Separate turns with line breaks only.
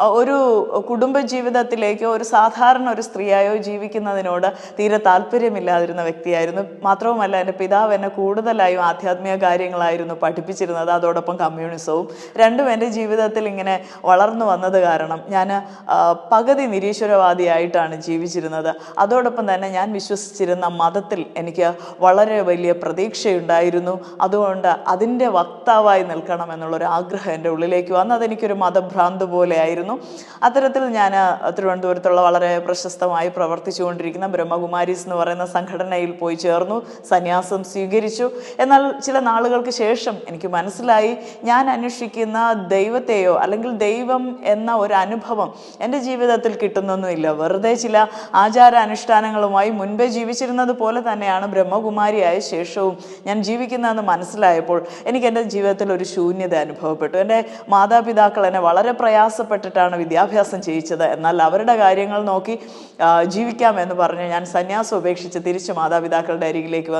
ഒരു കുടുംബ ജീവിതത്തിലേക്കോ ഒരു സാധാരണ ഒരു സ്ത്രീയായോ ജീവിക്കുന്നതിനോട് തീരെ താല്പര്യമില്ലാതിരുന്ന വ്യക്തിയായിരുന്നു. മാത്രവുമല്ല എന്റെ പിതാവ് എന്നെ കൂടുതലായും ആധ്യാത്മിക കാര്യങ്ങളായിരുന്നു പഠിപ്പിച്ചിരുന്നത്. അതോടൊപ്പം കമ്മ്യൂണിസവും. രണ്ടും എന്റെ ജീവിതത്തിൽ ഇങ്ങനെ വളർന്നു വന്നത് കാരണം ഞാൻ പകുതി നിരീശ്വരവാദിയായിട്ടാണ് ജീവിച്ചിരുന്നത്. അതോടൊപ്പം തന്നെ ഞാൻ വിശ്വസിച്ചിരുന്ന മതത്തിൽ എനിക്ക് വളരെ വലിയ പ്രതീക്ഷയുണ്ടായിരുന്നു. അതുകൊണ്ട് അതിന്റെ വക്താവായി നിൽക്കണം എന്നുള്ളൊരു ആഗ്രഹം എന്റെ ഉള്ളിലേക്ക് വന്നു. അതെനിക്കൊരു മതഭ്രാന്ത് പോലെയായിരുന്നു. അത്തരത്തിൽ ഞാൻ തിരുവനന്തപുരത്തുള്ള വളരെ പ്രശസ്തമായി പ്രവർത്തിച്ചുകൊണ്ടിരിക്കുന്ന ബ്രഹ്മകുമാരീസ് എന്ന് പറയുന്ന സംഘടനയിൽ പോയി ചേർന്നു സന്യാസം സ്വീകരിച്ചു. എന്നാൽ ചില നാളുകൾക്ക് ശേഷം എനിക്ക് മനസ്സിലായി ഞാൻ അന്വേഷിക്കുന്ന ദൈവത്തെയോ അല്ലെങ്കിൽ ദൈവം എന്ന ഒരു അനുഭവം എന്റെ ജീവിതത്തിൽ കിട്ടുന്നൊന്നുമില്ല. വെറുതെ ചില ആചാര അനുഷ്ഠാനങ്ങളുമായി മുൻപേ ജീവിച്ചിരുന്നത് പോലെ തന്നെയാണ് ബ്രഹ്മകുമാരിയായ ശേഷവും ഞാൻ ജീവിക്കുന്നതെന്ന് മനസ്സിലായപ്പോൾ എനിക്ക് എന്റെ ജീവിതത്തിൽ ഒരു ശൂന്യത അനുഭവപ്പെട്ടു. എന്റെ മാതാപിതാക്കൾ എന്നെ വളരെ പ്രയാസപ്പെട്ടിട്ടാണ് വിദ്യാഭ്യാസം ചെയ്യിച്ചത്. എന്നാൽ അവരുടെ കാര്യങ്ങൾ നോക്കി ജീവിക്കാമെന്ന് പറഞ്ഞ് ഞാൻ സന്യാസം ഉപേക്ഷിച്ച് തിരിച്ച് മാതാപിതാക്കളുടെ അരികിലേക്ക് വന്നു.